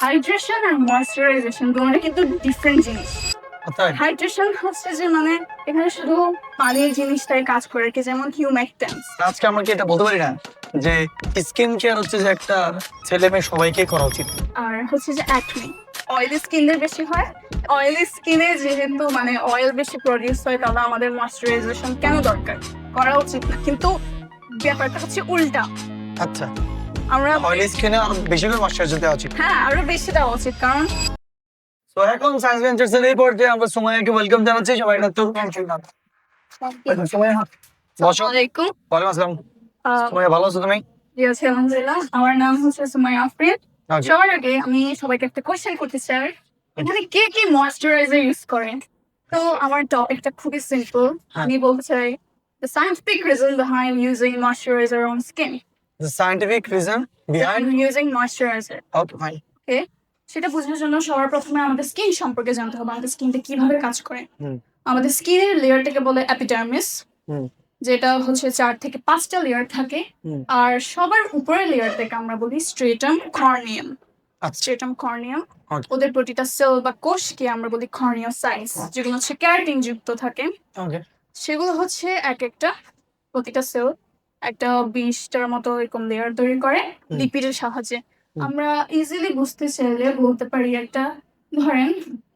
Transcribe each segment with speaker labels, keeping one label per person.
Speaker 1: Hydration আর moisturisation দুটো কিন্তু different জিনিস। হাইড্রেশন হচ্ছে যে মানে এখানে শুধু পানির জিনিসটাই কাজ করে কি যেমন হিউম্যাকটেন্স
Speaker 2: আজকে আমরা কি এটা বলতে পারি না? যে স্কিন কেয়ার হচ্ছে যে একটা ছেলে মেয়ে সবাইকে করা উচিত।
Speaker 1: আর হচ্ছে যে অ্যাকনি অয়েলি স্কিনের বেশি হয়। অয়েলি স্কিনে যেহেতু মানে অয়েল বেশি প্রডিউস হয় তাহলে আমাদের ময়শ্চারাইজেশন কেন দরকার? করা উচিত না। কিন্তু ব্যাপারটা হচ্ছে উল্টা।
Speaker 2: আচ্ছা।
Speaker 1: আমরা
Speaker 2: অয়েলি স্কিনে বেশি করে ময়শ্চারাইজার দেওয়া উচিত।
Speaker 1: হ্যাঁ আরও বেশি দেওয়া উচিত কারণ
Speaker 2: তো এখন সায়েন্স ভেঞ্চার্স এর এই পর্যায়ে আমরা সময়কে ওয়েলকাম জানাচ্ছি। সবাই এটা তো সময় বসো।
Speaker 1: আসসালামাইকুম
Speaker 2: ওয়ালাইকুম আসসালাম। সময় ভালো আছো তুমি?
Speaker 1: জি আছি আলহামদুলিল্লাহ। আমার নাম হচ্ছে সুমাইয়া
Speaker 2: Okay.
Speaker 1: সবার আগে আমি সবাইকে একটা কোশ্চেন করতে চাই। এখানে কে কি ময়শ্চারাইজার ইউজ করেন? তো আমার টপিকটা খুবই সিম্পল
Speaker 2: হ্যাঁ।
Speaker 1: আমি বলতে চাই the scientific reason behind using moisturizer on skin
Speaker 2: The scientific reason behind?
Speaker 1: Using moisturizer.
Speaker 2: Okay fine.
Speaker 1: Okay? সেটা বোঝার জন্য সবার প্রথমে আমাদের স্কিন সম্পর্কে জানতে হবে আমাদের স্কিনটা কীভাবে কাজ করে। আমাদের স্কিনের লেয়ারটাকে বলে অ্যাপিডার্মিস যেটা হচ্ছে চার থেকে পাঁচটা লেয়ার থাকে। আর সবার উপরের লেয়ারটাকে আমরা বলি স্ট্রেটাম কর্নিয়াম স্ট্রেটাম কর্নিয়াম ওদের প্রতিটা সেল বা কোষকে আমরা বলি কর্নিওসাইটস যেগুলো হচ্ছে ক্যারাটিন যুক্ত থাকে। সেগুলো হচ্ছে এক একটা প্রতিটা সেল একটা বিশটার মতো এরকম লেয়ার তৈরি করে। লিপিডের সাহায্যে। আমরা ইজিলি বুঝতে চাইলে বলতে পারি একটা ধরেন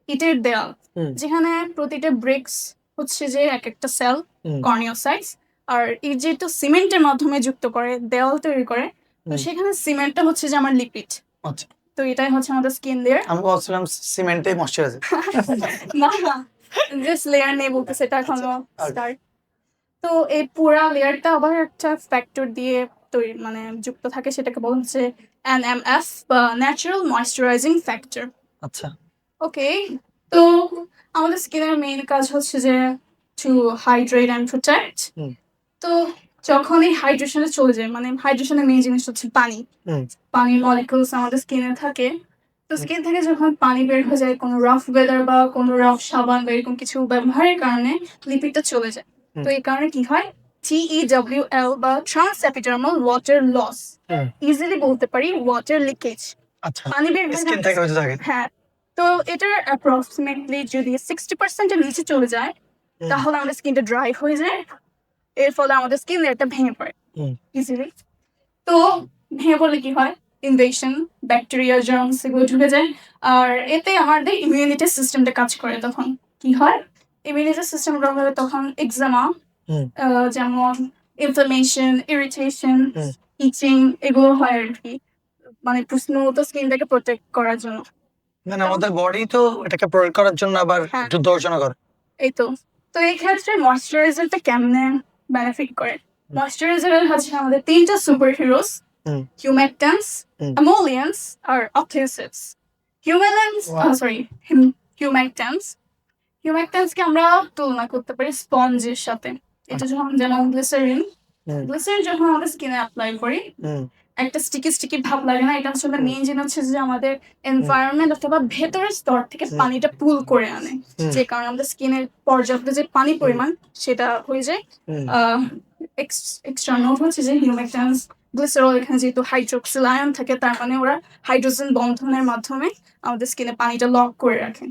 Speaker 1: ইটের দেয়াল যেখানে প্রতিটা ব্রিক্স হচ্ছে যে এক একটা সেল
Speaker 2: হুম।
Speaker 1: কর্নিওসাইটস আর ইট যেহেতু সিমেন্টের মাধ্যমে যুক্ত করে দেওয়াল তৈরি করে তো। সেখানে সিমেন্টটা হচ্ছে যে আমার লিপিড
Speaker 2: আচ্ছা।
Speaker 1: তো এটাই হচ্ছে আমাদের স্কিন লেয়ার
Speaker 2: আমি ভাবছিলাম সিমেন্টে ময়শ্চারাইজার
Speaker 1: না না জাস্ট লেয়ার নেই বলতেছে এটা এখনও
Speaker 2: আচ্ছা,
Speaker 1: স্টার্ট তো এই পুরা লেয়ারটা আবার একটা ফ্যাক্টর দিয়ে তৈরি মানে যুক্ত থাকে সেটাকে বলা হচ্ছে এনএমএফ বা ন্যাচারাল ময়শ্চারাইজিং ফ্যাক্টর
Speaker 2: আচ্ছা।
Speaker 1: ওকে তো আমাদের স্কিনের মেইন কাজ হচ্ছে যে টু হাইড্রেট অ্যান্ড প্রোটেক্ট তো যখন এই হাইড্রেশনে চলে যায় মানে হাইড্রেশনের মেইন জিনিস হচ্ছে পানি। পানির মলিকুলস আমাদের স্কিনে থাকে। তো স্কিন থেকে যখন পানি বের হয়ে যায় কোনো রাফ ওয়েদার বা কোনো রাফ সাবান বা এরকম কিছু ব্যবহারের কারণে লিপিডটা চলে যায়। তো এই কারণে কি হয়? টিই ডাব্লিউ এল বা trans epidermal water loss easily বলতে পারি ওয়াটার লিকেজ
Speaker 2: আচ্ছা
Speaker 1: পানি বের
Speaker 2: হচ্ছে থাকে
Speaker 1: হ্যাঁ তো এটার অ্যাপ্রক্সিমেটলি যদি সিক্সটি পার্সেন্টের নিচে চলে যায় তাহলে আমাদের স্কিনটা ড্রাই হয়ে যায়। এর ফলে আমাদের স্কিন লেয়ারটা ভেঙে পড়ে। ইজিলি তো ভেঙে পড়লে কি হয়? ইনভেশন ব্যাকটেরিয়া জার্মস এগুলো ঢুকে যায়। আর এতে আমাদের ইমিউনিটি সিস্টেমটা কাজ করে তখন। কি হয়? ইমিউনিটি সিস্টেম প্রভাবে তখন এক্সামা। যেমন ইনফ্লামেশন ইরিটেশন। ইচিং এগুলো হয় আর কি মানে স্মুথ স্কিনটাকে প্রোটেক্ট করার জন্য
Speaker 2: মানে আমাদের বডি তো এটাকে প্রয়োগ করার জন্য আবার
Speaker 1: হ্যাঁ।
Speaker 2: একটু দর্শনা করে
Speaker 1: এই তো তো এই ক্ষেত্রে ময়শ্চারাইজারটা কেমনে বেনিফিট করে ময়শ্চারাইজার হচ্ছে আমাদের তিনটা সুপার হিরোস
Speaker 2: হুম।
Speaker 1: অ্যামোলিয়ান্স আর অক্সিসিডস হিউম্যালেন্স. সরি হিউম্যাকটেন্স হিউম্যাকটেন্সকে আমরা তুলনা করতে পারি স্পঞ্জের সাথে। এটা যখন যেমন গ্লিসারিন। গ্লিসারিন যখন আমাদের স্কিনে অ্যাপ্লাই করি একটা স্টিকি স্টিকি ভাব লাগে না এটা আসলে মেইন জিনিস হচ্ছে যে আমাদের এনভায়রনমেন্ট অথবা ভেতরের স্তর থেকে পানিটা পুল করে আনে। যে কারণে আমাদের স্কিনের পর্যাপ্ত যে পানি পরিমাণ সেটা হয়ে যায়।
Speaker 2: হুম।
Speaker 1: এক্সট্রা নোট হচ্ছে যে হিউমেকটেন্স গ্লিসারল এখানে যেহেতু হাইড্রোক্সিল আয়ন থাকে তার মানে ওরা হাইড্রোজেন বন্ধনের মাধ্যমে আমাদের স্কিনে পানিটা লক করে রাখে।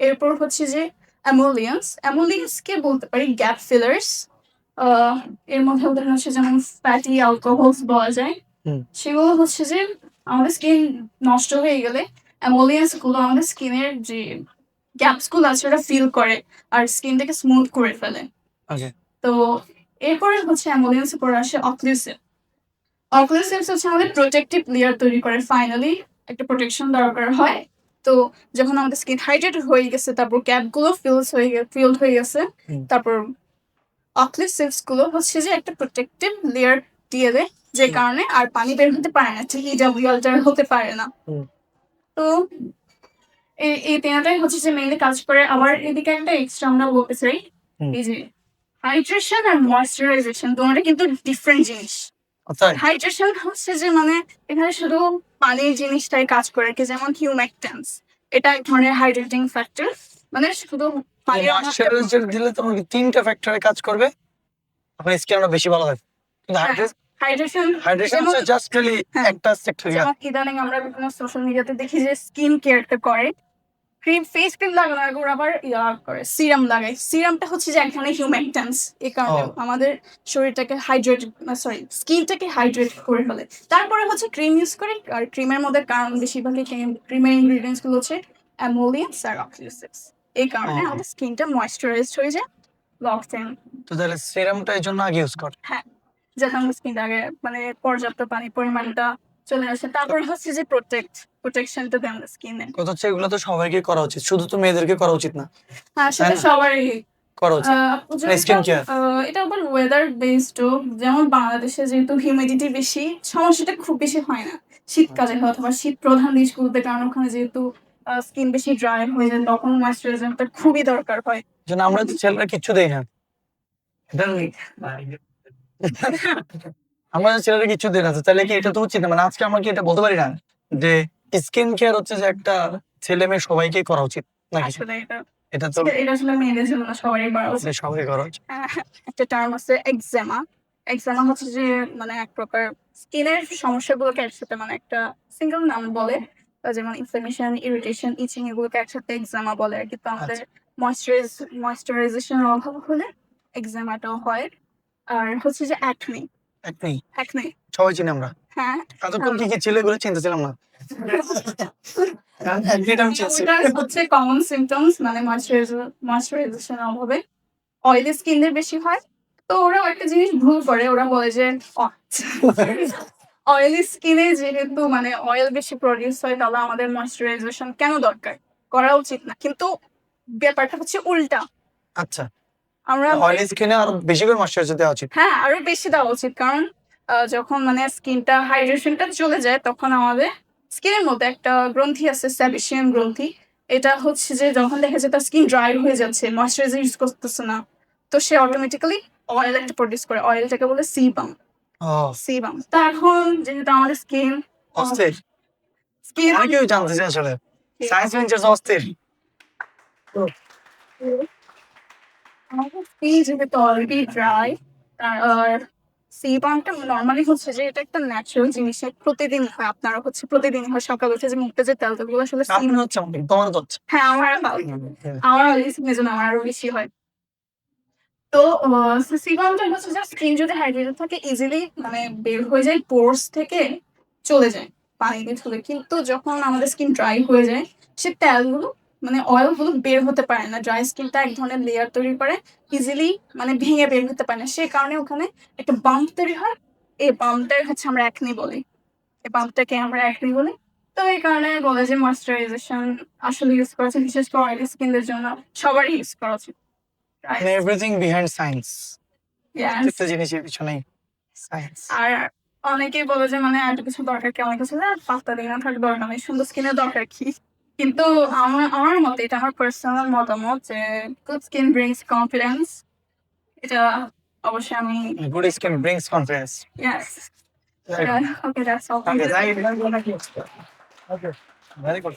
Speaker 1: এরপর হচ্ছে যে অ্যামোলিয়ান্স অ্যামোলিয়ান্সকে বলতে পারি গ্যাপ ফিলার্স এর মধ্যে উদাহরণ হচ্ছে যেমন ফ্যাটি অ্যালকোহলস বলা যায়। সেগুলো হচ্ছে যে আমাদের স্কিন নষ্ট হয়ে গেলে অ্যামোলিয়ান্সগুলো আমাদের স্কিনের যে গ্যাপসগুলো আছে ওটা ফিল করে আর স্কিনটাকে স্মুথ করে ফেলে। তো এরপরে হচ্ছে অ্যাম্বুলেন্সের পরে আসে অক্লুসিভ অক্লুসিভ হচ্ছে আমাদের প্রোটেক্টিভ লেয়ার তৈরি করে। ফাইনালি একটা প্রোটেকশন দরকার হয়। তো যখন আমাদের স্কিন হাইড্রেটেড হয়ে গেছে তারপর ক্যাপগুলো ফিলস হয়ে গেছে ফিল্ড হয়ে গেছে। তারপর অক্লুসিভসগুলো হচ্ছে যে একটা প্রোটেক্টিভ লেয়ার দিয়ে দেয় যে কারণে আর পানি বের হতে পারে না ঠিক ইডাব্লিউএলটার হতে পারে না। তো এই এই তিনটাই হচ্ছে যে মেইনলি কাজ করে। আবার এদিকে একটা এক্সট্রা আমরা বলতে চাই এই যে হাইড্রেশন আর ময়শ্চারাইজেশন দুটোটা কিন্তু ডিফারেন্ট জিনিস। হাইড্রেশন হচ্ছে যে মানে এখানে শুধু পানির জিনিসটাই কাজ করে কি যেমন হিউম্যাকটেন্স এটা এক ধরনের হাইড্রেটিং ফ্যাক্টর মানে শুধু পানির
Speaker 2: ময়শ্চারাইজার দিলে তোমার তিনটা ফ্যাক্টরে কাজ করবে। আপনার স্কিন আরও বেশি ভালো হয়। কিন্তু।
Speaker 1: হাইড্রেশন
Speaker 2: হাইড্রেশন হচ্ছে জাস্ট খালি। একটা সেক্টর
Speaker 1: ইদানিং আমরা বিভিন্ন সোশ্যাল মিডিয়াতে দেখি যে স্কিন কেয়ারটা করে। ক্রিম ফেস ক্রিম লাগানোর আগে ওরা আবার ইয়া করে সিরাম লাগায়। সিরামটা হচ্ছে যে এক ধরনের হিউম্যাকটেন্স এই কারণে আমাদের শরীরটাকে হাইড্রেট সরি স্কিনটাকে হাইড্রেট করে ফেলে। তারপরে হচ্ছে ক্রিম ইউজ করে আর ক্রিমের মধ্যে কারণ বেশিরভাগই ক্রিমের ইনগ্রিডিয়েন্টসগুলো হচ্ছে অ্যামোলিয়াম স্যারক্সিস এই কারণে আমাদের স্কিনটা ময়েশ্চারাইজড হয়ে যায়। লক টাইম
Speaker 2: তো তাহলে সিরামটা এই জন্য আগে ইউজ কর।
Speaker 1: যাতে আমাদের স্কিন আগে মানে পর্যাপ্ত পানি পরিমাণটা চলে আসে। তারপর হচ্ছে যে প্রোটেক্ট প্রোটেকশনটা আমাদের স্কিনে
Speaker 2: কথা হচ্ছে এগুলো তো সবাইকে করা উচিত শুধু তো মেয়েদেরকে করা উচিত না।
Speaker 1: হ্যাঁ সেটা সবারই।
Speaker 2: করা উচিত।
Speaker 1: এটা আবার ওয়েদার বেসড যেমন বাংলাদেশে যেহেতু হিউমিডিটি বেশি সমস্যাটা খুব বেশি হয় না। শীতকালে হয় অথবা শীত প্রধান দেশগুলোতে কারণ ওখানে যেহেতু স্কিন বেশি ড্রাই হয়ে যায় তখন ময়শ্চারাইজারটা খুবই দরকার হয়।
Speaker 2: যেন আমরা তো ছেলেরা কিচ্ছু দেই না। এটা আমরা তো ছেলেরা কিচ্ছু দেই না তো তাহলে কি এটা তো উচিত মানে আজকে আমরা কি এটা বলতে পারি না? যে স্কিন কেয়ার হচ্ছে যে একটা ছেলে মেয়ে সবাইকে করা উচিত নাকি?
Speaker 1: আসলে এটা
Speaker 2: এটা তো
Speaker 1: এটা আসলে মেয়েদের জন্য সবারই করা উচিত।
Speaker 2: সবাই করা উচিত।
Speaker 1: একটা টার্ম আছে এক্সামা এক্সামা হচ্ছে যে মানে এক প্রকার স্কিনের সমস্যাগুলোকে একসাথে মানে একটা সিঙ্গেল নাম বলে যেমন ইনফ্লামেশন ইরিটেশন ইচিং এগুলোকে একসাথে এক্সামা বলে আর কি। তো আমাদের ময়শ্চারাইজ ময়শ্চারাইজেশনের অভাব হলে এক্সামাটাও হয়। আর হচ্ছে যে অ্যাকনি
Speaker 2: একনি
Speaker 1: অ্যাকনি
Speaker 2: সবাই চিনি আমরা।
Speaker 1: হ্যাঁ।
Speaker 2: এতক্ষণ কি কি ছিল এগুলো চিনতেছিলাম না।
Speaker 1: হচ্ছে কমন সিমটমস মানে ময়শ্চারাইজেশন অভাবে। অয়েলি স্কিনদের বেশি হয়। তো ওরা একটা জিনিস ভুল করে। ওরা বলে যে অয়েলি স্কিনে যেহেতু মানে অয়েল বেশি প্রডিউস হয় তাহলে আমাদের ময়শ্চারাইজেশন কেন দরকার? করা উচিত না। কিন্তু ব্যাপারটা হচ্ছে উল্টা।
Speaker 2: আচ্ছা।
Speaker 1: আমরা
Speaker 2: অয়েলি স্কিনে আরও বেশি করে ময়শ্চারাইজার দেওয়া উচিত।
Speaker 1: হ্যাঁ আরও বেশি দেওয়া উচিত। কারণ যখন মানে স্কিনটা হাইড্রেশনটা চলে যায় তখন আমাদের স্কিনের মধ্যে একটা গ্রন্থি আছে স্যাবিশিয়ান গ্রন্থি। এটা হচ্ছে যে যখন দেখা যায় তার স্কিন ড্রাই হয়ে যাচ্ছে ময়শ্চারাইজার ইউজ করতেছে না তো সে অটোমেটিক্যালি অয়েল একটা প্রডিউস করে। অয়েলটাকে বলে সিবাম সিবাম তো এখন যেহেতু আমাদের স্কিন
Speaker 2: অস্থির।
Speaker 1: স্কিন
Speaker 2: অনেকেও জানতে চাই আসলে? সায়েন্স ভেঞ্চার্স অস্থির।
Speaker 1: স্কিন যেহেতু অলরেডি ড্রাই আর সিবামটা নর্মালি হচ্ছে যে এটা একটা ন্যাচারাল জিনিস। প্রতিদিন হয় আপনারা হচ্ছে প্রতিদিন হয় সকাল উঠে যে মুখটা যে তেল তেলগুলো আসলে
Speaker 2: আপনার হচ্ছে তোমার হচ্ছে।
Speaker 1: হ্যাঁ আমার আমার স্কিনের জন্য আমার আরও বেশি হয়। তো সিবামটা হচ্ছে যে স্কিন যদি হাইড্রেটেড থাকে ইজিলি মানে বের হয়ে যায় পোর্স থেকে চলে যায় পানি দিয়ে চলে কিন্তু যখন আমাদের স্কিন ড্রাই হয়ে যায় সে তেলগুলো মানে অয়েলগুলো বের হতে পারে না ড্রাই স্কিনটা এক ধরনের লেয়ার তৈরি করে ইজিলি মানে ভেঙে বের হতে পারে না। সে কারণে ওখানে একটা বাম্প তৈরি হয়। এই বাম্পটাই হচ্ছে আমরা একনি বলি। এই বাম্পটাকে আমরা একনি বলি। তো এই কারণে বলে যে ময়শ্চারাইজেশন আসলে ইউজ করা উচিত বিশেষ করে অয়েলি স্কিনদের জন্য সবারই ইউজ করা উচিত।
Speaker 2: Everything behind science. প্রত্যেকটা জিনিসের পিছনেই সায়েন্স
Speaker 1: আর অনেকেই বলে যে মানে এত কিছু দরকার কি? অনেক কিছু না পাঁচটা দিন না থাকার দরকার নেই সুন্দর স্কিনের দরকার কি? কিন্তু আমার আমার মতে এটা আমার পার্সোনাল মতামত যে গুড স্কিন ব্রিংস কনফিডেন্স এটা অবশ্যই আমি
Speaker 2: good skin brings confidence
Speaker 1: yes okay that's all
Speaker 2: okay very good.